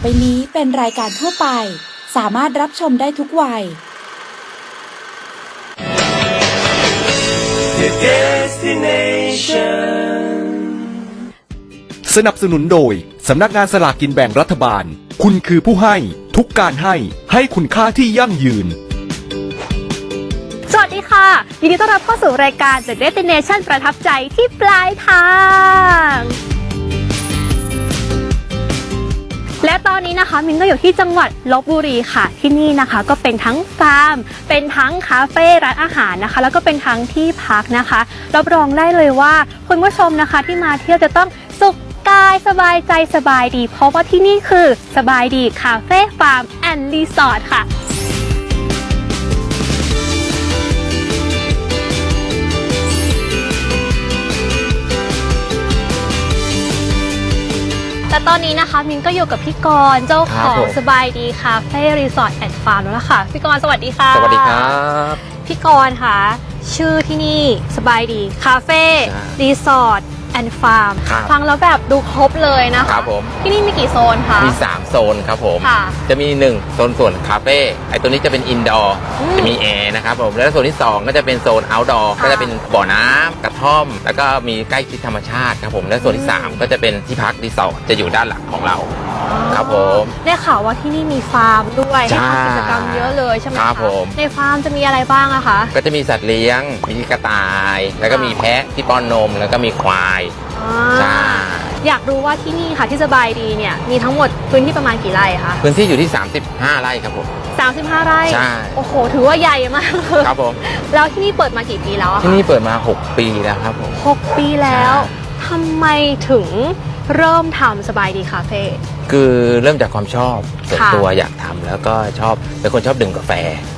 การต่อไปนี้เป็นรายการทั่วไป สามารถรับชมได้ทุกวัย Your destination. สนับสนุนโดย สำนักงานสลากกินแบ่งรัฐบาล คุณคือผู้ให้ ทุกการให้ ให้คุณค่าที่ยั่งยืน สวัสดีค่ะ ยินดีต้อนรับเข้าสู่รายการ The Destination ประทับใจที่ปลายทาง และตอนนี้นะคะมินก็อยู่ที่จังหวัดลบบุรีค่ะ ที่นี่นะคะก็เป็นทั้งฟาร์ม เป็นทั้งคาเฟ่ร้านอาหารนะคะ แล้วก็เป็นทั้งที่พักนะคะรับรองได้เลยว่าคุณผู้ชมนะคะที่มาเที่ยวจะต้องสุขกายสบายใจสบายดี เพราะว่าที่นี่คือสบายดีคาเฟ่ฟาร์มแอนด์รีสอร์ทค่ะ แต่ตอนนี้นะคะมินก็อยู่กับพี่กรณ์เจ้าขครับองผม สบายดีคาเฟ่รีสอร์ทแอนด์ฟาร์มแล้วล่ะค่ะ พี่กรณ์สวัสดีค่ะสวัสดีครับ พี่กรณ์ค่ะ ชื่อที่นี่สบายดีคาเฟ่ใช่ รีสอร์ท แอนด์ฟาร์มครับ ฟังแล้วแบบดูครบเลยนะคะครับผม ที่นี่มีกี่โซนคะ มี 3 โซนครับผม ค่ะจะมี 1 โซนส่วนคาเฟ่ไอตัวนี้จะเป็นอินดอร์อืมจะมีแอร์นะครับผม แล้วโซนที่ 2 ก็จะเป็นโซนเอาท์ดอร์ค่ะก็จะเป็นบ่อน้ำกระท่อม แล้วก็มีใกล้ชิดธรรมชาติครับผม และโซนที่3ก็จะเป็นที่พักรีสอร์ทจะอยู่ด้านหลังของเรา ครับผมได้ข่าวว่าที่นี่มีฟาร์มด้วยใช่ให้ทำกิจกรรมเยอะเลยใช่ไหมครัคะบผม ในฟาร์มจะมีอะไรบ้างอะคะ ก็จะมีสัตว์เลี้ยง มีกระต่าย แล้วก็มีแพะที่ป้อนนม แล้วก็มีควายอ่า ใช่อยากรู้ว่าที่นี่ค่ะที่สบายดีเนี่ยมีทั้งหมดพื้นที่ประมาณกี่ไร่คะพื้นที่อยู่ที่ 35 ไร่ครับผม 35 ไร่ใช่ โอ้โห ถือว่าใหญ่มากเลยครับผม แล้วที่นี่เปิดมากี่ปีแล้วอะที่คะนี่เปิดมา 6 ปีแล้วครับผม หกปีแล้วทำไมถึง เริ่มทำสบายดีคาเฟ่ คือเริ่มจากความชอบส่วนค่ะ ตัวอยากทำแล้วก็ชอบเป็นคนชอบดื่มกาแฟ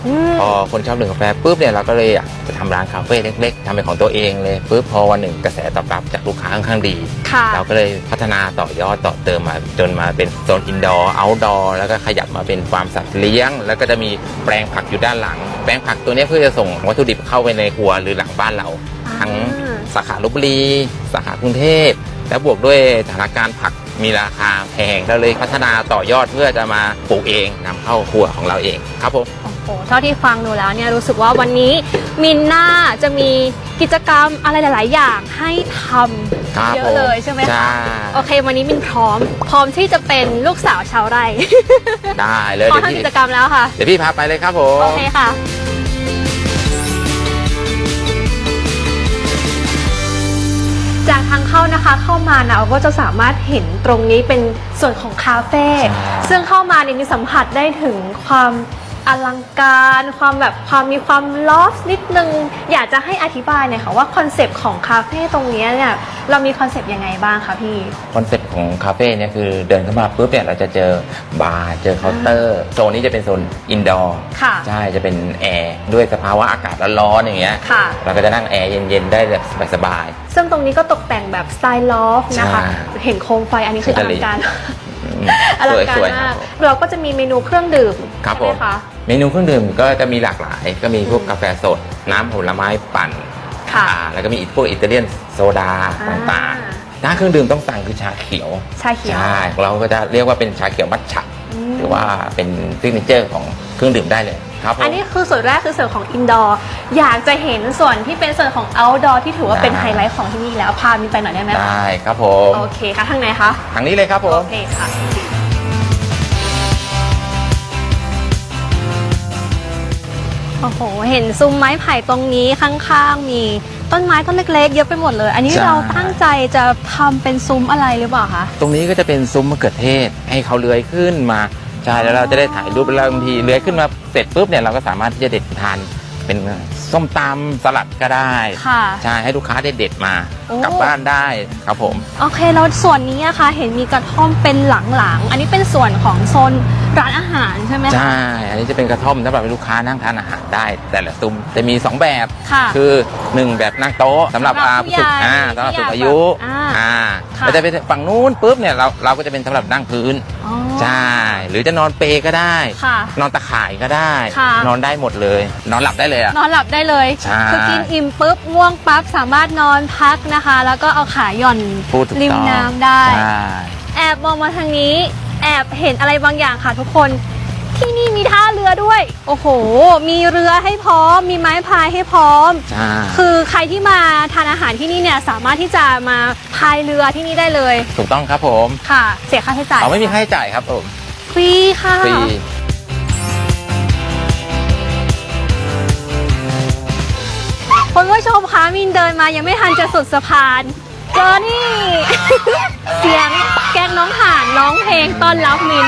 อืม พอคนชอบดื่มกาแฟปุ๊บเนี่ยเราก็เลยอยากจะทำร้านคาเฟ่เล็ก ๆทำเป็นของตัวเองเลยปุ๊บพอวันหนึ่งกระแสตอบรับจากลูกค้าค่อนข้างดี ค่ะ เราก็เลยพัฒนาต่อยอดต่อเติมมาจนมาเป็นโซนอินดอร์เอาท์ดอร์แล้วก็ขยับมาเป็นฟาร์มสัตว์เลี้ยง แล้วก็จะมีแปลงผักอยู่ด้านหลัง แปลงผักตัวเนี้ยเพื่อจะส่งวัตถุดิบเข้าไปในครัวหรือหลังบ้านเรา ทั้งอ่า สาขาลบบุรี สาขากรุงเทพ และบวกด้วยสถานการณ์ผักมีราคาแพงเราเลยพัฒนาต่อยอดเพื่อจะมาปลูกเองนำเข้าครัวของเราเองครับผมโอ้โหเท่าที่ฟังดูแล้วเนี่ยรู้สึกว่าวันนี้มินน่าจะมีกิจกรรมอะไรหลาย ๆ อย่างให้ทครับำเยผอะมเลยใช่ไหมใช่คะโอเค วันนี้มินพร้อม พร้อมที่จะเป็นลูกสาวชาวไร่ได้เลยพร้อมเดี๋ยวทำพี่กิจกรรมแล้วค่ะ เดี๋ยวพี่พาไปเลยครับผมโอเคค่ะากทางเข้านะคะ เข้ามานะเราก็จะสามารถเห็นตรงนี้เป็นส่วนของคาเฟ่ซึ่งเข้ามาเนี่ยมีสัมผัสได้ถึงความ อลังการความแบบความมีความลอฟนิดนึง อยากจะให้อธิบายหน่อยค่ะว่าคอนเซปต์ของคาเฟ่ตรงเนี้ยเนี่ยเรามีคอนเซปต์ยังไงบ้างคะพี่ คอนเซ็ปต์ของคาเฟ่เนี่ยคือเดินเข้ามาปุ๊บเนี่ยเราจะเจอบาร์เจอเคาน์เตอร์โซนนี้จะเป็นโซนอินดอร์ค่ะใช่จะเป็นแอร์ด้วยสภาวะอากาศร้อนๆอย่างเงี้ยค่ะเราก็จะนั่งแอร์เย็นๆได้แบบสบายซึ่งตรงนี้ก็ตกแต่งแบบสไตล์ลอฟนะคะใช่เห็นโคมไฟอันนี้คืออลังการๆอืมอลังการสวยๆคมารักบผมเราก็จะมีเมนูเครื่องดื่มครับใช่ไหมผมคะ เมนูเครื่องดื่มก็จะมีหลากหลาย ก็มีพวกกาแฟสด น้ำผลไม้ปั่นค่ะอ่าแล้วก็มีพวกอิตาเลียนโซดาอ่าต่างๆถ้าเครื่องดื่มต้องสั่งคือชาเขียวชาเขียว ใช่เราก็จะเรียกว่าเป็นชาเขียวมัทฉะอืมหรือว่าเป็นซิกเนเจอร์ของเครื่องดื่มได้เลยครับผมอันนี้คือส่วนแรกคือส่วนของอินดอร์อยากจะเห็นส่วนที่เป็นส่วนของเอาท์ดอร์ที่ถือว่าเป็นได้ไฮไลท์ของที่นี่แล้วพามีไปหน่อยได้ไหมคะได้ครับผมโอเคค่ะทางไหนคะทางนี้เลยครับผมโอเคค่ะ โอ้โห เห็นซุ้มไม้ไผ่ตรงนี้ข้างๆ มีต้นไม้ต้นเล็กๆ เยอะไปหมดเลย อันนี้ใช่ เราตั้งใจจะทำเป็นซุ้มอะไรหรือเปล่าคะ ตรงนี้ก็จะเป็นซุ้มมะเขือเทศให้เขาเลื้อยขึ้นมาใช่แล้วเราจะได้ถ่ายรูปแล้วบางทีเลื้อยขึ้นมาเสร็จปุ๊บเนี่ยเราก็สามารถที่จะเด็ดทานเป็น ส้มตำสลัดก็ได้ค่ะ ใช่ให้ลูกค้าได้เด็ดมาโอ้ กลับบ้านได้ครับผม โอเคแล้วส่วนนี้นะคะเห็นมีกระท่อมเป็นหลังๆ อันนี้เป็นส่วนของโซนร้านอาหารใช่ไหมคะ ใช่ อันนี้จะเป็นกระท่อมสำหรับให้ลูกค้านั่งทานอาหารได้ แต่ละซุ้มจะมี 2 แบบ ค่ะอหนึ่งแบบนั่งโต๊ะสำหรับสำหรับอ่าผู้ใหญ่อ่าสำหรับสูงอายุที่อยากแบบอ่าอ่าค่ะเราจะไปฝั่งนู้นปุ๊บเนี่ยเราเราก็จะเป็นสำหรับนั่งพื้น อ๋อ ใช่ หรือจะนอนเปก็ได้ ค่ะนอนตะข่ายก็ได้ ค่ะ นอนได้หมดเลย นอนหลับได้เลยอะนอนหลับได้เลย ใช่คือกินอิ่มปุ๊บง่วงปั๊บสามารถนอนพักนะคะ แล้วก็เอาขาหย่อนพูดถูกริมต้องน้ำได้ ใช่แอบมองมาทางนี้ แอบเห็นอะไรบางอย่างค่ะทุกคน ที่นี่มีท่าเรือด้วย โอ้โห มีเรือให้พร้อม มีไม้พายให้พร้อม ใช่คือใครที่มาทานอาหารที่นี่เนี่ยสามารถที่จะมาพายเรือที่นี่ได้เลยถูกต้องครับผมค่ะ เสียค่าใช้จ่ายเอาไม่มีค่าใช้จ่ายครับผมฟรีค่ะ ฟรี มคะมินเดินมายังไม่ทันจะสุดสะพานเจอนี่ เสียงแก๊งน้องห่านร้องเพลงต้อนรับมิน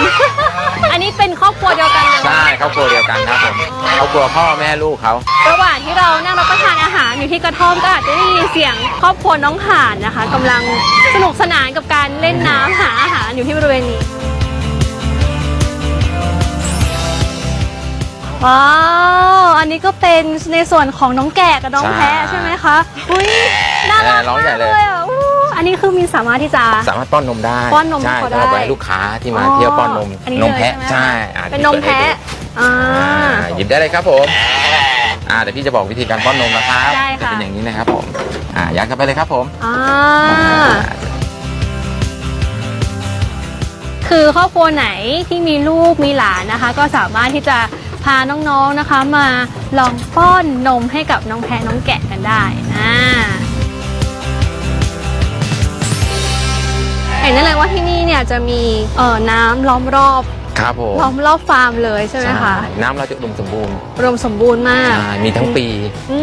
อันนี้เป็นครอบครัวเดียวกันเลยใช่ครอบครัวเดียวกันครับผมครอบครัวพ่อแม่ลูกเขา ระหว่างที่เรานั่งรับประทานอาหารอยู่ที่กระท่อมก็อาจจะได้ยินเสียงครอบครัวน้องห่านนะคะกำลังสนุกสนานกับการเล่นน้ำหาอาหารอยู่ที่บริเวณนี้ ว้าว อันนี้ก็เป็นในส่วนของน้องแกะกับน้องแพะใช่ใช่ไหมคะ อุ้ยน่ารักร้องมาใหญ่กเลยเลยอะอู้อันนี้คือมินสามารถที่จะสามารถป้อนนมได้ป้อนนมให้ใช่เขาได้สำหรับไว้ให้ลูกค้าที่มาเที่ยวป้อนนมอันนี้นมเลยแพะใช่ใช่ไหมอะเป็นนมแพะอ่าอ่าหยิบได้เลยครับผมอ่าเดี๋ยวพี่จะบอกวิธีการป้อนนมนะครับได้ค่ะจะเป็นอย่างนี้นะครับผมอ่ายัดเข้าไปเลยครับผมอ่าคือครอบครัวไหนที่มีลูกมีหลานนะคะ ก็สามารถที่จะ พาน้องๆนะคะมาลองป้อนนมให้กับน้องแพะน้องแกะกันได้อ่าเห็นได้เลยว่าที่นี่เนี่ยจะมีเอ่อน้ำล้อมรอบ ครับผมล้อมรอบฟาร์มเลยใช่ไหมคะ ใช่น้ำเราจะอุดมสมบูรณ์รวมสมบูรณ์มาก ใช่มีทั้งปี อื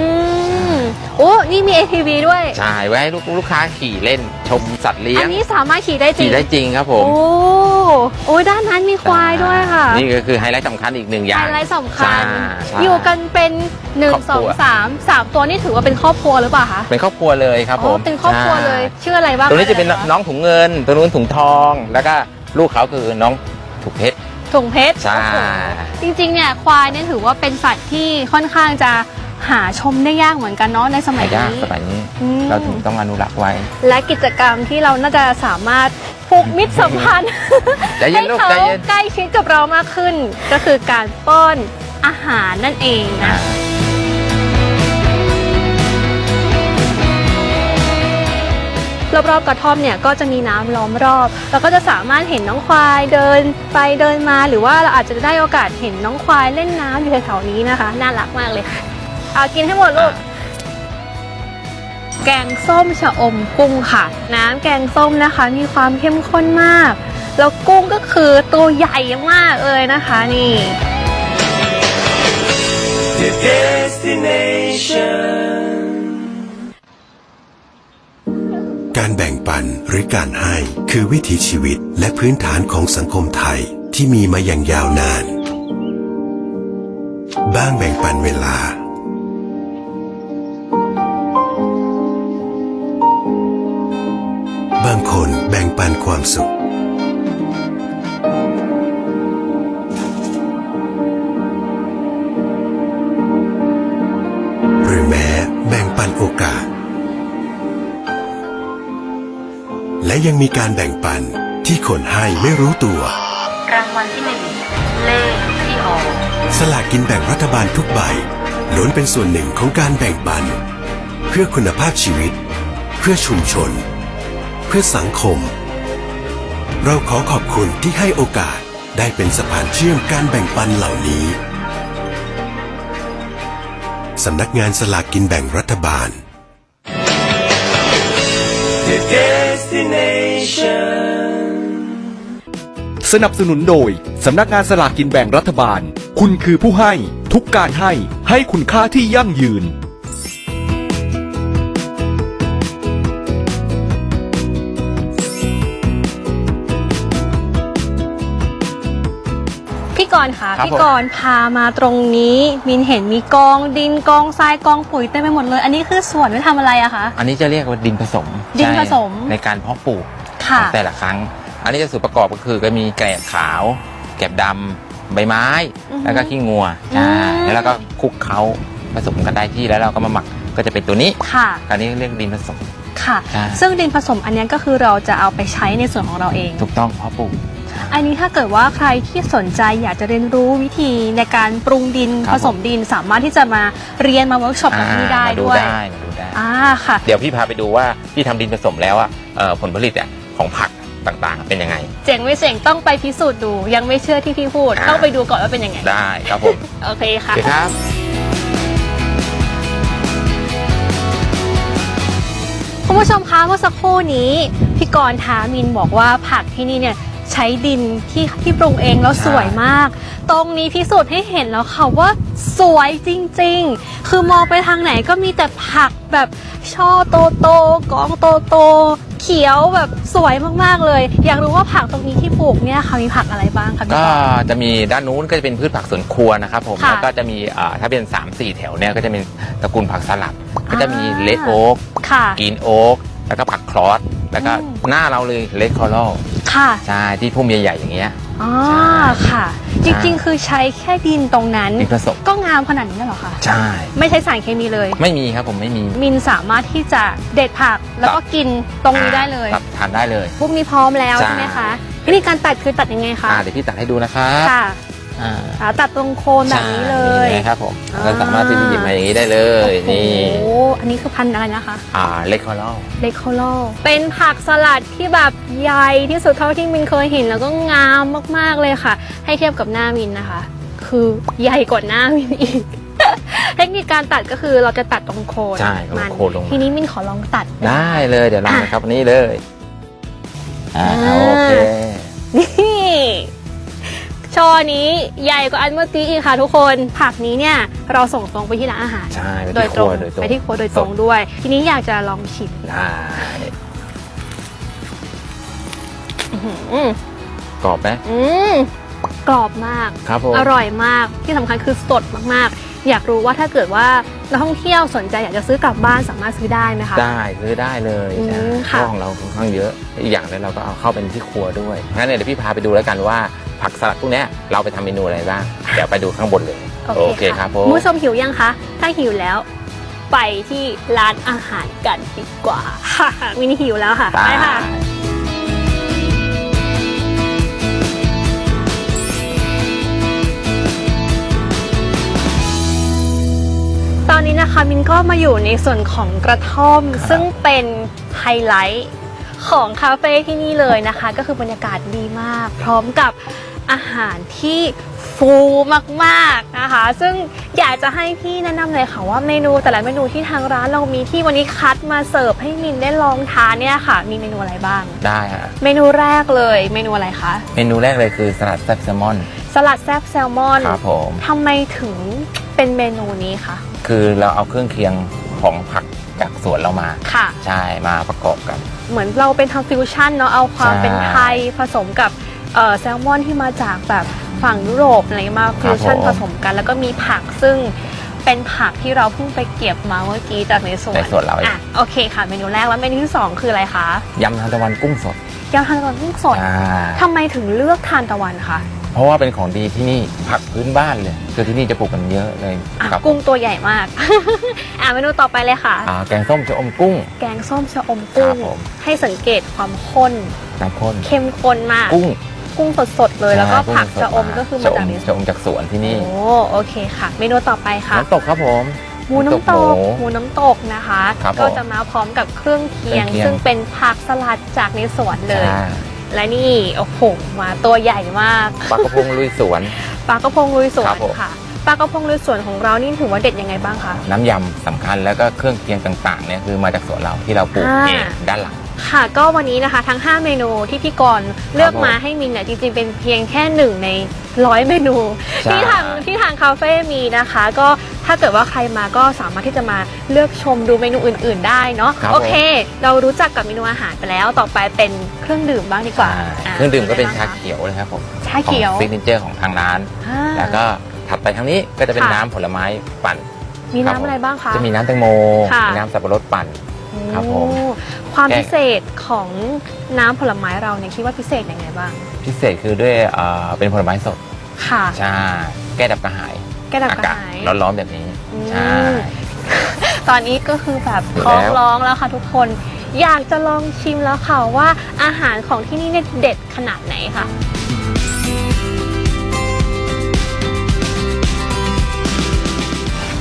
มโอ้นี่มี ATV ด้วย ใช่ ไว้ให้ลูกลูกค้าขี่เล่นชมสัตว์เลี้ยอัง นนี้สามารถขี่ได้จริขี่ง ได้จริงครับผมโอ้โอ้ยด้านนั้นมีควายด้วยค่ะนี่ก็คือไฮไลท์สำคัญอีกหนึ่งอย่างไฮไลท์สำคัญใช่ใช่ อยู่กันเป็นหนึ่งครอบสคอรังว สามสามตัวนี่ถือว่าเป็นครอบครัวหรือเปล่าคะเป็นครอบครัวเลยครับผมอ๋อเป็นครอบครัวเลย ใช่ชื่ออะไรบ้างตรงนี้จะเป็นคน้องถุงเงิน ตัวนู้นถุงทอง แล้วก็ลูกเขาคือน้อง ถุงเพชรถุงเพชรใช่โอ้โหจริงๆเนี่ยควายเนี่ยถือว่าเป็นสัตว์ที่ค่อนข้างจะหาชมได้ยากเหมือนกันเนาะในสมัยหายากนี้สมัยนี้อืมเราถึงต้องอนุรักษ์ไว้ และกิจกรรมที่เราน่าจะสามารถผูกมิตรสัมพันธ์ใจเย็นลูกให้ใจเขาเย็นใกล้ชิดกับเรามากขึ้น ก็คือการป้อนอาหารนั่นเองนะ รอบๆกระท่อมเนี่ยก็จะมีน้ำล้อมรอบ เราก็จะสามารถเห็นน้องควายเดินไปเดินมา หรือว่าเราอาจจะได้โอกาสเห็นน้องควายเล่นน้ำอยู่แถวๆนี้นะคะ น่ารักมากเลยค่ะเอากินให้หมดลูกแกงส้มชะอมกุ้งค่ะ น้ำแกงส้มนะคะ มีความเข้มข้นมาก แล้วกุ้งก็คือตัวใหญ่มากเลยนะคะนี่ การแบ่งปันหรือการให้ คือวิถีชีวิตและพื้นฐานของสังคมไทยที่มีมาอย่างยาวนาน บ้างแบ่งปันเวลา บางคนแบ่งปันความสุข หรือแม้แบ่งปันโอกาส และยังมีการแบ่งปันที่คนให้ไม่รู้ตัว รางวัลที่หนึ่งเลขที่ออกสลากกินแบ่งรัฐบาลทุกใบล้วนเป็นส่วนหนึ่งของการแบ่งปัน เพื่อคุณภาพชีวิต เพื่อชุมชน เพื่อสังคม เราขอขอบคุณที่ให้โอกาสได้เป็นสะพานเชื่อมการแบ่งปันเหล่านี้ สำนักงานสลากกินแบ่งรัฐบาล สนับสนุนโดย สำนักงานสลากกินแบ่งรัฐบาล คุณคือผู้ให้ ทุกการให้ ให้คุณค่าที่ยั่งยืน รณ์ค่ะครับพี่กรณ์พามาตรงนี้มินเห็นมีกองดินกองทรายกองปุ๋ยเต็มไปหมดเลย อันนี้คือสวนไว้ทำอะไรอะคะ อันนี้จะเรียกว่าดินผสมดินผสม ใช่ในการเพาะปลูกค่ะของแต่ละครั้ง อันนี้จะส่วนประกอบก็คือก็มีแกลบขาว แกลบดำใบไม้ อือฮึ แล้วก็ขี้งัวอืใช่มแล้วเราก็คลุกเคล้าผสมกันได้ที่แล้วเราก็มาหมักก็จะเป็นตัวนี้ค่ะอันนี้เรียกดินผสม ค่ะ ใช่ ซึ่งดินผสมอันนี้ก็คือเราจะเอาไปใช้ในส่วนของเราเอง ถูกต้องเพาะปลูก อันนี้ถ้าเกิดว่าใครที่สนใจอยากจะเรียนรู้วิธีในการปรุงดินครับผสมดินสามารถที่จะมาเรียนมาเวิร์กช็อปกับที่นี่ได้มาดูด้วยได้มาดูได้ อ่าค่ะ เดี๋ยวพี่พาไปดูว่าพี่ทำดินผสมแล้วอะเอ่อผลผลิตอะของผักต่างๆ เป็นยังไง เจ๋งไม่เจ๋งต้องไปพิสูจน์ดู ยังไม่เชื่อที่พี่พูดอ่า ต้องไปดูก่อนว่าเป็นยังไงได้ครับผมโอเคโอค่ะเคครับ คุณผู้ชมคะเมื่อสักครู่นี้พี่กรณ์ท้ามินบอกว่าผักที่นี่เนี่ย ใช้ดินที่ที่ปรุงเองแล้วใช่สวยมาก ตรงนี้พิสูจน์ให้เห็นแล้วค่ะว่าสวยจริง ๆ คือมองไปทางไหนก็มีแต่ผักแบบช่อโตโตๆกองโตโตๆเขียวแบบสวยมากๆเลย อยากรู้ว่าผักตรงนี้ที่ปลูกเนี่ยค่ะมีผักอะไรบ้างคะพี่ก็กรณ์จะมีด้านนู้นก็จะเป็นพืชผักสวนครัวนะครับผมค่ะแล้วก็จะมีอ่าถ้าเป็น 3 4 แถวเนี่ยก็จะเป็นตระกูลผักสลัดก็จะมีอ่าเลดโอ๊กค่ะกรีนโอ๊กแล้วก็ผักคลอส แล้วก็อืมหน้าเราเลยเลดคอร์ลค่ะใช่ที่พุ่มใหญ่ๆอย่างเงี้ยอ๋อใช่ค่ะ จริงๆ คือใช้แค่ดินตรงนั้นดินผสมก็งามขนาดนี้แล้วเหรอคะใช่ ไม่ใช้สารเคมีเลย ไม่มีครับผมไม่มีมินสามารถที่จะเด็ดผักแล้วก็กินตรงนี้ได้เลยตัดทานได้เลยพวกนี้พร้อมแล้วใช่ใช่ไหมคะวิธีการตัดคือตัดยังไงคะอ่าเดี๋ยวพี่ตัดให้ดูนะครับค่ะ อ่าอ่าตัดตรงโคนแบบนี้เลยใช่นี่นะครับผมอ่าก็สามารถที่จะหยิบมาอย่างนี้ได้เลยโอ้นี่โหอันนี้คือพันธุ์อะไรนะคะ อ่าเลดคอร์ลเลคโคโลเป็นผักสลัดที่แบบใหญ่ที่สุดเท่าที่มินเคยเห็น แล้วก็งามมากๆเลยค่ะ ให้เทียบกับหน้ามินนะคะ คือใหญ่กว่าหน้ามินอีก เทคนิคการตัดก็คือเราจะตัดตรงโคนใช่ตรงมันโคนลงมาทีนี้มินขอลองตัด ได้เลยเดี๋ยวลองอะนะครับนี่เลย อ่าอ่า โอเค นี่ ช่อนี้ใหญ่กว่าอันเมื่อกี้อีกค่ะทุกคนผักนี้เนี่ยเราส่งตรงไปที่ร้านอาหาร ใช่ไปโดที่ยคตรรังวโดยตรงไปที่ครัวโดยตรงด้วย ทีนี้อยากจะลองชิมได้อืมกรอบไหมอืมกรอบมากครับผมอร่อยมากที่สำคัญคือสดมากๆ อยากรู้ว่าถ้าเกิดว่านักท่องเที่ยวสนใจอยากจะซื้อกลับบ้านสามารถซื้อได้ไหมคะ ได้ซื้อได้เลยอืมใช่ค่ะเพราะของเราค่อนข้างเยอะ อีกอย่างเลยเราก็เอาเข้าเป็นที่ครัวด้วยงั้นเนี่ยเดี๋ยวพี่พาไปดูแล้วกันว่า ผักสลัดพวกเนี้ยเราไปทำเมนูอะไรบ้างเดี๋ยวไปดูข้างบนเลย โอเคครับผม ณผู้ชมหิวยังคะ ถ้าหิวแล้ว ไปที่ร้านอาหารกันดีกว่ามินหิวแล้วค่ะไปไปค่ะ ตอนนี้นะคะมินก็มาอยู่ในส่วนของกระท่อมซึ่งเป็นไฮไลท์ของคาเฟ่ที่นี่เลยนะคะ ก็คือบรรยากาศดีมาก พร้อมกับ อาหารที่ฟูมากๆนะคะ ซึ่งอยากจะให้พี่แนะนำเลยค่ะว่าเมนูแต่ละเมนูที่ทางร้านเรามีที่วันนี้คัดมาเสิร์ฟให้มินได้ลองทานเนี่ยค่ะ มีเมนูอะไรบ้าง ได้ฮะเมนูแรกเลยเมนูอะไรคะ เมนูแรกเลยคือสลัดแซ่บแซลมอน สลัดแซบแซลมอนครับผม ทำไมถึงเป็นเมนูนี้คะ คือเราเอาเครื่องเคียงของผักจากสวนเรามา ค่ะ ใช่มาประกอบกัน เหมือนเราเป็นทำฟิวชั่นเนาะ เอาความใช่เป็นไทยผสมกับเอ่อ แซลมอนที่มาจากแบบฝั่งยุโรปอะไรมาฟิวชั่นผมผสมกันแล้วก็มีผักซึ่งเป็นผักที่เราเพิ่งไปเก็บมาเมื่อกี้จากในสวนในสวนเราเอง อะโอเคค่ะเมนูแรกแล้วเมนูที่สองคืออะไรคะยำทานตะวันกุ้งสดยำทานตะวันกุ้งสดใช่ทำไมถึงเลือกทานตะวันคะเพราะว่าเป็นของดีที่นี่ผักพื้นบ้านเลยคือที่นี่จะปลูกกันเยอะเลยอะครับกุ้งตัวใหญ่มาก อะเมนูต่อไปเลยค่ะ อ่าแกงส้มชะอมกุ้ง แกงส้มชะอมกุ้ครังบผม ให้สังเกตความข้นน้ำข้นเข้มข้นมาก กุ้ง กุ้งสดๆเลย แล้วก็ใช่ผักงสดชะอมก็คือมาจากในสชะวนอมจากสวนที่นี่โอ้โอเคค่ะ เมนูต่อไปค่ะ น้ำตกครับผม หมูน้ำตกหมูหมูน้ำตกนะคะ ครับก็ผมจะมาพร้อมกับเครื่องเคียง เครื่องเคียง ซึ่งเป็นผักสลัดจากในสวนเลยใช่และนี่โอ้โหมาตัวใหญ่มากปลากระพงลุยสวน ปลากระพงลุยสวครันบผม ค่ะปลากระพงลุยสวนของเรานี่ถือว่าเด็ดยังไงบ้างคะ น้ำยำสำคัญแล้วก็เครื่องเคียงต่างๆเนี่ยคือมาจากสวนเราที่เราปลูกอ่า เองด้านหลัง ค่ะก็วันนี้นะคะทั้ง 5 เมนูที่พี่กรณ์เลือกมาให้มินเนี่ยจริงๆเป็นเพียงแค่หนึ่งในร้อยเมนู ใช่ ที่ทางที่ทางคาเฟ่มีนะคะ ก็ถ้าเกิดว่าใครมาก็สามารถที่จะมาเลือกชมดูเมนูอื่น ๆ ได้เนาะครับโอเค เรารู้จักกับเมนูอาหารไปแล้วต่อไปเป็นเครื่องดื่มบ้างดีกว่าใช่าเครื่องดื่มก็เป็นชาะไรบ้งคะเขียวเลยครับผมชาเขียวซิกเนเจอร์ของทางร้าน อ่า แล้วก็ถัดไปทางนี้ก็จะเป็นค่ะ น้ำผลไม้ปั่นมีครับน้ำผมอะไรบ้างคะ จะมีน้ำแตงโมค่ะ มีน้ำสับปะรดปั่น ครับผม โอ้ ความแกง พิเศษของน้ำผลไม้เราเนี่ยคิดว่าพิเศษยังไงบ้างพิเศษคือด้วยเอ่อเป็นผลไม้สดค่ะใช่แก้ดับกระหายแก้ดับอากระกาศหาย ร้อนๆแบบนี้อืม ใช่ ตอนนี้ก็คือแบบอยู่ท้องแล้วร้องแล้วค่ะทุกคน อยากจะลองชิมแล้วค่ะว่าอาหารของที่นี่เนี่ยเด็ดขนาดไหนค่ะ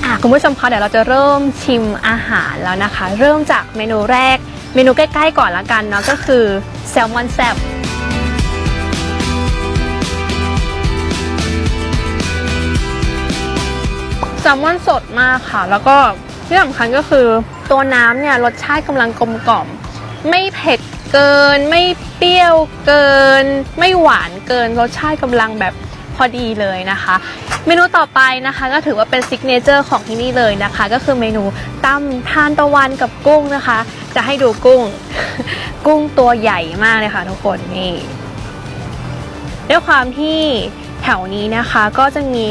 อะคุณผู้ชมคะเดี๋ยวเราจะเริ่มชิมอาหารแล้วนะคะ เริ่มจากเมนูแรก เมนูใกล้ๆก่อนละกันเนาะก็คือแซลมอนแซบแซลมอนสดมากค่ะ แล้วก็ที่สำคัญก็คือตัวน้ำเนี่ยรสชาติกำลังกลมกล่อม ไม่เผ็ดเกิน ไม่เปรี้ยวเกิน ไม่หวานเกิน รสชาติกำลังแบบพอดีเลยนะคะ เมนูต่อไปนะคะก็ถือว่าเป็นซิกเนเจอร์ของที่นี่เลยนะคะ ก็คือเมนูต้มทานตะวันกับกุ้งนะคะ จะให้ดูกุ้ง กุ้งตัวใหญ่มากเลยค่ะทุกคนนี่ด้วยความที่แถวนี้นะคะก็จะมี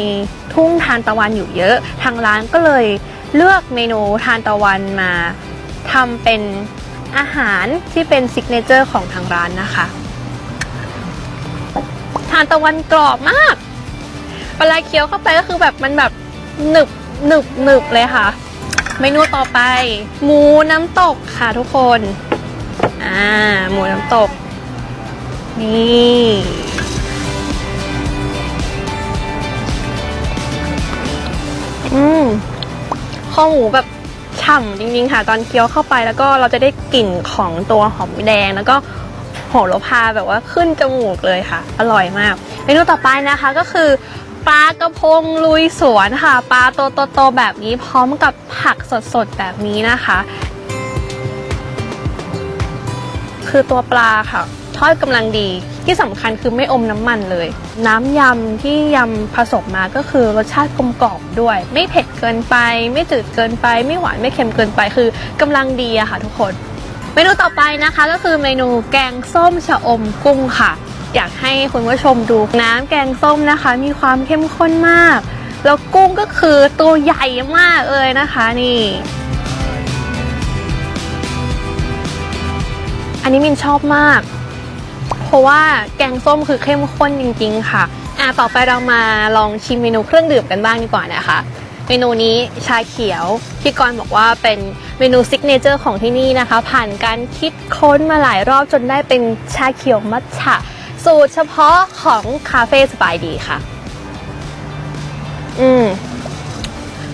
ทุ่งทานตะวันอยู่เยอะ ทางร้านก็เลยเลือกเมนูทานตะวันมาทำเป็นอาหารที่เป็นซิกเนเจอร์ของทางร้านนะคะ ทานตะวันกรอบมากเวลาเคี้ยวเข้าไปก็คือแบบมันแบบหนึบหนึบหนึบเลยค่ะ เมนูต่อไป หมูน้ำตกค่ะทุกคน อ่า หมูน้ำตก นี่อืมข้อหมูแบบฉ่ำจริงๆค่ะ ตอนเคี้ยวเข้าไปแล้วก็เราจะได้กลิ่นของตัวหอมแดงแล้วก็โหระพาแบบว่าขึ้นจมูกเลยค่ะ อร่อยมาก เมนูต่อไปนะคะก็คือ ปลากระพงลุยสวนค่ะปลาโตๆๆแบบนี้พร้อมกับผักสดๆแบบนี้นะคะ คือตัวปลาค่ะ ทอดกำลังดีที่สำคัญคือไม่อมน้ำมันเลย น้ำยำที่ยำผสมมาก็คือรสชาติกลมกล่อมด้วย ไม่เผ็ดเกินไป ไม่จืดเกินไป ไม่หวานไม่เค็มเกินไปคือกำลังดีอะค่ะ ทุกคน เมนูต่อไปนะคะ ก็คือเมนูแกงส้มชะอมกุ้งค่ะ อยากให้คุณผู้ชมดูน้ำแกงส้มนะคะ มีความเข้มข้นมาก แล้วกุ้งก็คือตัวใหญ่มากเลยนะคะนี่ อันนี้มินชอบมาก เพราะว่าแกงส้มคือเข้มข้นจริง ๆ ค่ะอะต่อไปเรามาลองชิมเมนูเครื่องดื่มกันบ้างดีกว่านะคะ เมนูนี้ชาเขียวพี่กรบอกว่าเป็นเมนูซิกเนเจอร์ของที่นี่นะคะ ผ่านการคิดค้นมาหลายรอบจนได้เป็นชาเขียวมัทฉะ สูตรเฉพาะของคาเฟ่สบายดีค่ะ อืม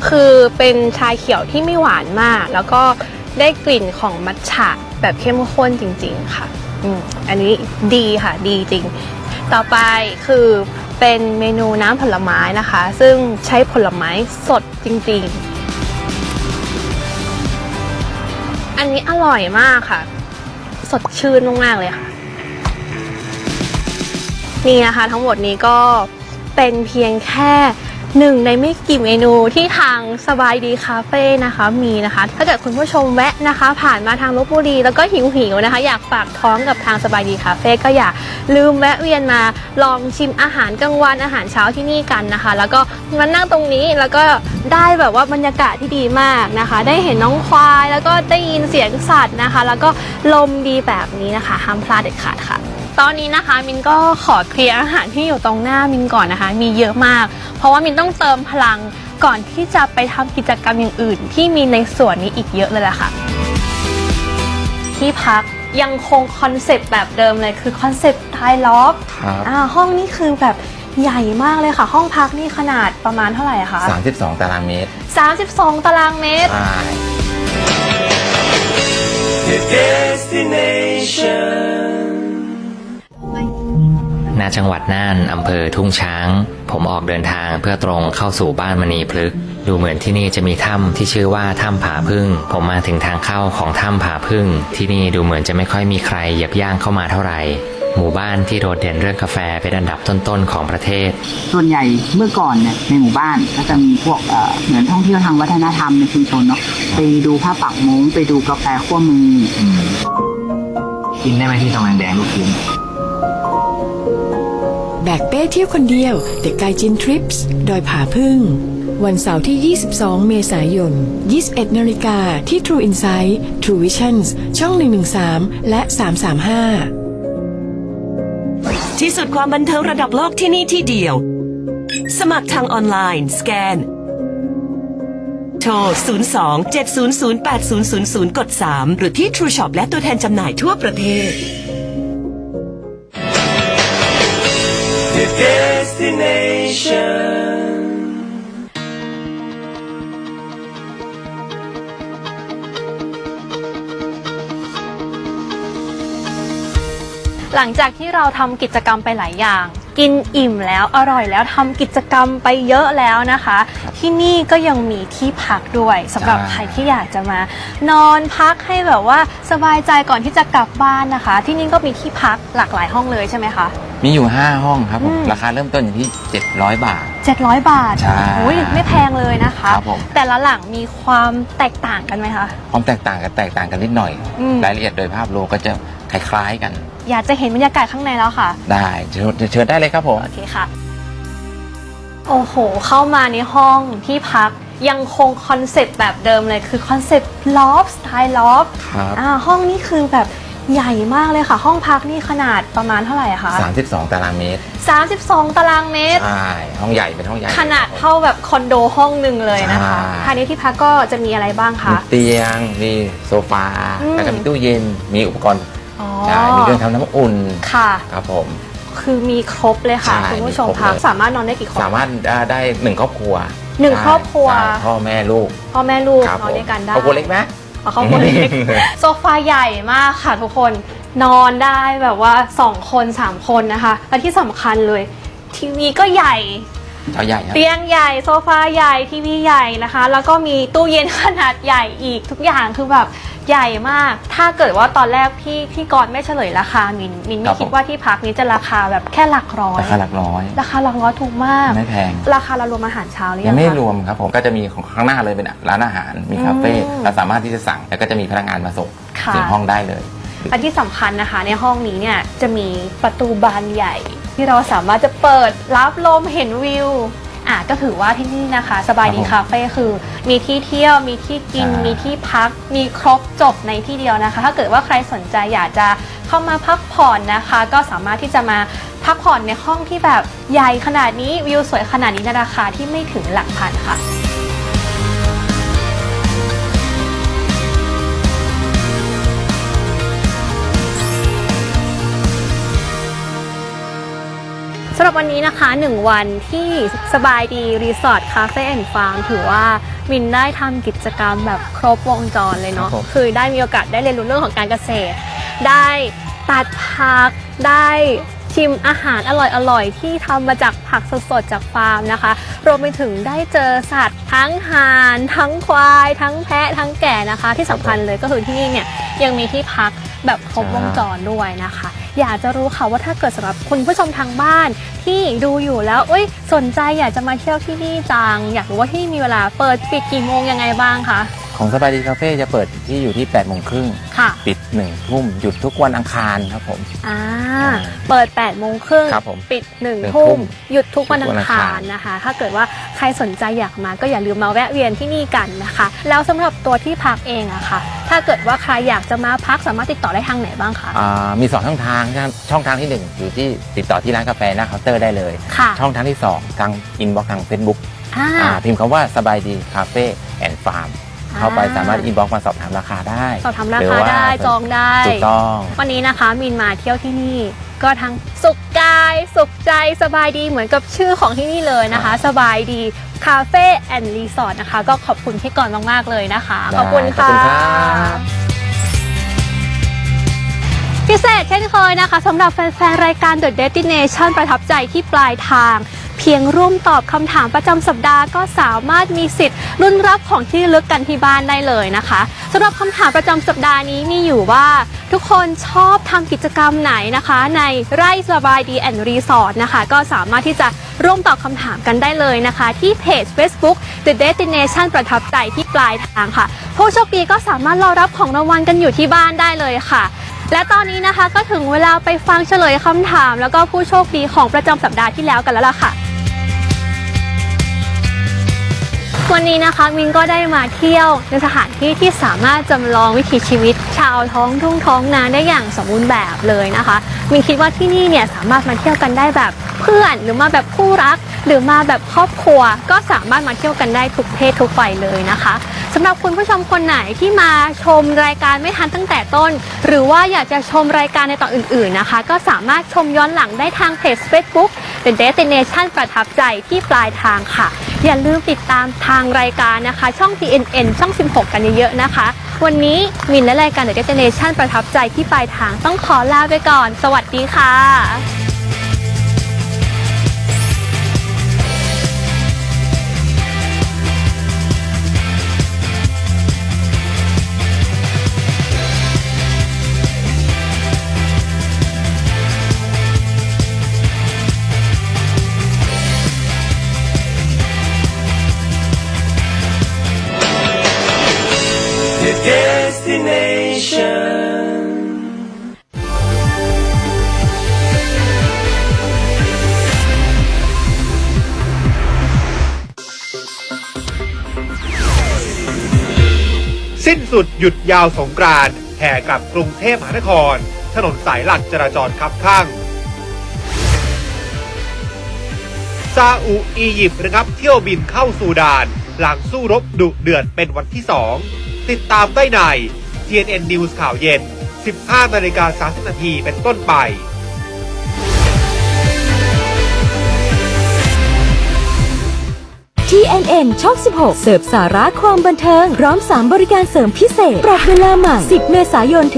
คือเป็นชาเขียวที่ไม่หวานมาก แล้วก็ได้กลิ่นของมัทฉะแบบเข้มข้นจริง ๆ ค่ะ อืม อันนี้ดีค่ะ ดีจริง ต่อไปคือเป็นเมนูน้ำผลไม้นะคะ ซึ่งใช้ผลไม้สดจริง ๆ อันนี้อร่อยมากค่ะ สดชื่นมากๆเลยค่ะ นี่นะคะทั้งหมดนี้ก็เป็นเพียงแค่หนึ่งในไม่กี่เมนูที่ทางสบายดีคาเฟ่นะคะมีนะคะ ถ้าเกิดคุณผู้ชมแวะนะคะ ผ่านมาทางลบบุรีแล้วก็หิวหิวๆนะคะ อยากฝากท้องกับทางสบายดีคาเฟ่ก็อย่าลืมแวะเวียนมาลองชิมอาหารกลางวันอาหารเช้าที่นี่กันนะคะ แล้วก็มานั่งตรงนี้แล้วก็ได้แบบว่าบรรยากาศที่ดีมากนะคะ ได้เห็นน้องควาย แล้วก็ได้ยินเสียงสัตว์นะคะ แล้วก็ลมดีแบบนี้นะคะห้ามพลาดเด็ดขาดค่ะ ตอนนี้นะคะมินก็ขอเคลียร์อาหารที่อยู่ตรงหน้ามินก่อนนะคะ มีเยอะมาก เพราะว่ามินต้องเติมพลังก่อนที่จะไปทำกิจกรรมอย่างอื่น ที่มีในส่วนนี้อีกเยอะเลยแหละค่ะ ที่พักยังคงคอนเซปต์แบบเดิมเลยคือคอนเซปต์ไทยล็อกครับอ่าห้องนี้คือแบบใหญ่มากเลยค่ะ ห้องพักนี่ขนาดประมาณเท่าไหร่อะคะ32 ตารางเมตร 32 ตารางเมตร ใช่ ณจังหวัดน่านอำเภอทุ่งช้าง ผมออกเดินทางเพื่อตรงเข้าสู่บ้านมณีพฤกษ์ดูเหมือนที่นี่จะมีถ้ำที่ชื่อว่าถ้ำผาพึ่ง ผมมาถึงทางเข้าของถ้ำผาพึ่ง ที่นี่ดูเหมือนจะไม่ค่อยมีใครเหยียบย่างเข้ามาเท่าไหร่หมู่บ้านที่โดดเด่นเรื่องกาแฟเป็นอันดับต้นๆของประเทศ ส่วนใหญ่เมื่อก่อนเนี่ยในหมู่บ้านก็จะมีพวกเอ่อเหมือนท่องเที่ยวทางวัฒนธรรมในชุมชนเนาะไปดูผ้าปักมุ้งไปดูกาแฟขั้วมือกินได้ไหมที่ตรงแดงลูกชิ้น แบกเป้เที่ยวคนเดียว The ก a จินทริปส์โดยผาพึ่ง วันเสาร์ที่ 22 เมษายน 21 นาฬิกาที่ True Insight True Visions ช่อง 113 และ 335 ที่สุดความบันเทิงระดับโลกที่นี่ที่เดียว สมัครทางออนไลน์สแกน โทร 02 700 8000 กด 3 หรือที่ True Shop และตัวแทนจำหน่ายทั่วประเทศ หลังจากที่เราทำกิจกรรมไปหลายอย่าง กินอิ่มแล้วอร่อยแล้วทำกิจกรรมไปเยอะแล้วนะคะ ที่นี่ก็ยังมีที่พักด้วยสำหรับใช่ใครที่อยากจะมา นอนพักให้แบบว่าสบายใจก่อนที่จะกลับบ้านนะคะ ที่นี่ก็มีที่พักหลากหลายห้องเลยใช่ไหมคะ มีอยู่ 5 ห้องครับผมอืม ราคาเริ่มต้นอยู่ที่ 700 บาท 700 บาทใช่โอ้ยไม่แพงเลยนะคะ ครับผม แต่ละหลังมีความแตกต่างกันไหมคะ ความแตกต่างกันแตกต่างกันนิดหน่อย อืม รายละเอียดโดยภาพรวมก็จะคล้ายๆกัน อยากจะเห็นบรรยากาศข้างในแล้วค่ะ ได้เชิญเชิญได้เลยครับผม โอเคค่ะ โอ้โห เข้ามาในห้องที่พักยังคงคอนเซปต์แบบเดิมเลยคือคอนเซปต์ลอฟสไตล์ลอฟครับอ่าห้องนี้คือแบบใหญ่มากเลยค่ะ ห้องพักนี่ขนาดประมาณเท่าไหร่อะคะ32 ตารางเมตร 32 ตารางเมตร ใช่ ห้องใหญ่เป็นห้องใหญ่ ขนาดเท่าแบบคอนโดห้องหนึ่งเลยนะคะใช่ภายในที่พักก็จะมีอะไรบ้างมีคะเตียง มีโซฟาอืมแล้วก็มีตู้เย็น มีอุปกรณ์ อ๋อใช่มีเครื่องทำน้ำอุ่นค่ะ ครับผม คือมีครบเลยค่ะ ใช่คุณผู้ชมมีครบพักเลย สามารถนอนได้กี่คน สามารถได้ได้หนึ่งครอบครัวหนึ่งครอบครัว ใช่พ่อแม่ลูกพ่อแม่ลูกครับนอนด้วยกันได้ครอบครัวเล็กไหม อ๋อครอบครัวเล็ก โซฟาใหญ่มากค่ะทุกคนนอนได้แบบว่า 2 คน 3 คนนะคะ และที่สำคัญเลย ทีวีก็ใหญ่ จอใหญ่ครับ เตียงใหญ่โซฟาใหญ่ทีวีใหญ่นะคะ แล้วก็มีตู้เย็นขนาดใหญ่อีกทุกอย่างคือแบบใหญ่มาก ถ้าเกิดว่าตอนแรกพี่พี่กรณ์ไม่เฉลยราคามินมินครัไม่บผม คิดว่าที่พักนี้จะราคาแบบแค่หลักร้อย ราคาหลักร้อย ราคาหลักร้อยถูกมาก ไม่แพง ราคาเรารวมอาหารเช้าหรือยัยังงไม่คะ รวมครับผมก็จะมีของข้างหน้าเลยเป็นร้านอาหารมีคาเฟ่อืมเราสามารถที่จะสั่งแล้วก็จะมีพนักงานมาส่งค่ะ ถึงห้องได้เลย และที่สำคัญนะคะ ในห้องนี้เนี่ยจะมีประตูบานใหญ่ ที่เราสามารถจะเปิดรับลมเห็นวิวอะก็ถือว่าที่นี่นะคะ สบายดีครับผมคาเฟ่คือ มีที่เที่ยวมีที่กินใช่มีที่พัก มีครบจบในที่เดียวนะคะ ถ้าเกิดว่าใครสนใจอยากจะเข้ามาพักผ่อนนะคะ ก็สามารถที่จะมาพักผ่อนในห้องที่แบบใหญ่ขนาดนี้วิวสวยขนาดนี้ในราคาที่ไม่ถึงหลักพันค่ะ สำหรับวันนี้นะคะ 1 วันที่สบายดีรีสอร์ทคาเฟ่แอนด์ฟาร์มถือว่ามินได้ทำกิจกรรมแบบครบวงจรเลยเนาะครับผม คือได้มีโอกาสได้เรียนรู้เรื่องของการเกษตร ได้ตัดผักได้ชิมอาหารอร่อยๆ ที่ทำมาจากผักสดๆจากฟาร์มนะคะ รวมไปถึงได้เจอสัตว์ทั้งห่านทั้งควาย ทั้งแพะทั้งแก่นะคะ ที่สำคัญเลยก็คือที่นี่เนี่ยยังมีที่พักแบบครบวงจรด้วยนะคะ อยากจะรู้ค่ะว่าถ้าเกิดสำหรับคุณผู้ชมทางบ้านที่ดูอยู่แล้วเอ้ยสนใจอยากจะมาเที่ยวที่นี่จัง อยากรู้ว่าที่นี่มีเวลาเปิดปิดกี่โมงยังไงบ้างคะ ของสบายดีคาเฟ่จะเปิดที่อยู่ที่8ปดโมงครึ่งค่ะปิด1นึ่ทุ่มหยุดทุกวันอังคารครับผม อ่า เปิด8ปดโมงครึ่งครับผมปิด1นึ่งหนึ่งทุ่ทุ่มมหยุดทุกวันอังทุกวันอังคาคารรนะคะ ถ้าเกิดว่าใครสนใจอยากมาก็อย่าลืมมาแวะเวียนที่นี่กันนะคะ แล้วสำหรับตัวที่พักเองอะค่ะ ถ้าเกิดว่าใครอยากจะมาพักสามารถติดต่อได้ทางไหนบ้างคะอ่ามีสองช่องทางนะครับช่องทางที่ 1 อยู่ที่ติดต่อที่ร้านกาแฟหน้าเคาน์เตอร์ได้เลยค่ะช่องทางที่ 2 ทางอินบ็อกทาง Facebook อ่าอ่าพิมพ์คำว่าสบายดีคาเฟ่แอนด์ฟาร์ม เข้าไปอ่าสามารถอินบ็อกมาสอบถามราคาได้ สอบถามราหคาว่ได้จองได้ถูกต้อง วันนี้นะคะมินมาเที่ยวที่นี่ก็ทั้งสุขกาย สุขใจสบายดีเหมือนกับชื่อของที่นี่เลยนะคะ สบายดีคาเฟ่แอนด์รีสอร์ทนะคะ ก็ขอบคุณพี่กรณ์มาก ๆ เลยนะคะ ขอบคุณได้ขอบค่ะคุณครับพิเศษเช่นเคยนะคะสำหรับแฟน ๆ รายการ The Destination ประทับใจที่ปลายทาง เพียงร่วมตอบคำถามประจำสัปดาห์ก็สามารถมีสิทธิ์รุ่นรับของที่ลึกกันที่บ้านได้เลยนะคะสำหรับคำถามประจำสัปดาห์นี้มีอยู่ว่าทุกคนชอบทำกิจกรรมไหนนะคะ ในไร่สบายดีแอนด์รีสอร์ทนะคะ ก็สามารถที่จะร่วมตอบคำถามกันได้เลยนะคะ ที่เพจ Facebook The Destination ประทับใจที่ปลายทางค่ะ ผู้โชคดีก็สามารถรอรับของรางวัลกันอยู่ที่บ้านได้เลยค่ะและตอนนี้นะคะก็ถึงเวลาไปฟังเฉลยคำถาม แล้วก็ผู้โชคดีของประจำสัปดาห์ที่แล้วกันแล้วล่ะค่ะ วันนี้นะคะมินก็ได้มาเที่ยวในสถานที่ที่สามารถจำลองวิถีชีวิต ชาวท้องทุ่งท้องนาได้อย่างสมบูรณ์แบบเลยนะคะมินคิดว่าที่นี่เนี่ยสามารถมาเที่ยวกันได้แบบเพื่อนหรือมาแบบคู่รัก หรือมาแบบครอบครัว ก็สามารถมาเที่ยวกันได้ทุกเพศทุกวัยเลยนะคะสำหรับคุณผู้ชมคนไหนที่มาชมรายการไม่ทันตั้งแต่ต้น หรือว่าอยากจะชมรายการในตอนอื่น ๆนะคะ ก็สามารถชมย้อนหลังได้ทางเพจ Facebook The Destination ประทับใจที่ปลายทางค่ะ อย่าลืมติดตามทางรายการนะคะ ช่อง TNN ช่อง 16 กันเยอะๆนะคะ วันนี้มินและรายการ The Destination ประทับใจที่ปลายทางต้องขอลาไปก่อน สวัสดีค่ะ สิ้นสุดหยุดยาวสงกรานต์แห่กลับกรุงเทพมหานคร ถนนสายหลักจราจรคับข้างซาอุอียิปต์ระงับเที่ยวบินเข้าซูดาน หลังสู้รบดุเดือดเป็นวันที่2 ติดตามได้ใน TNN News ข่าวเย็น 15นาฬิกา30นาทีเป็นต้นไป TNN ช่อง 16 เสิร์ฟสาระความบันเทิง พร้อม 3 บริการเสริมพิเศษ ปรับเวลาใหม่ 10 เมษายนถึง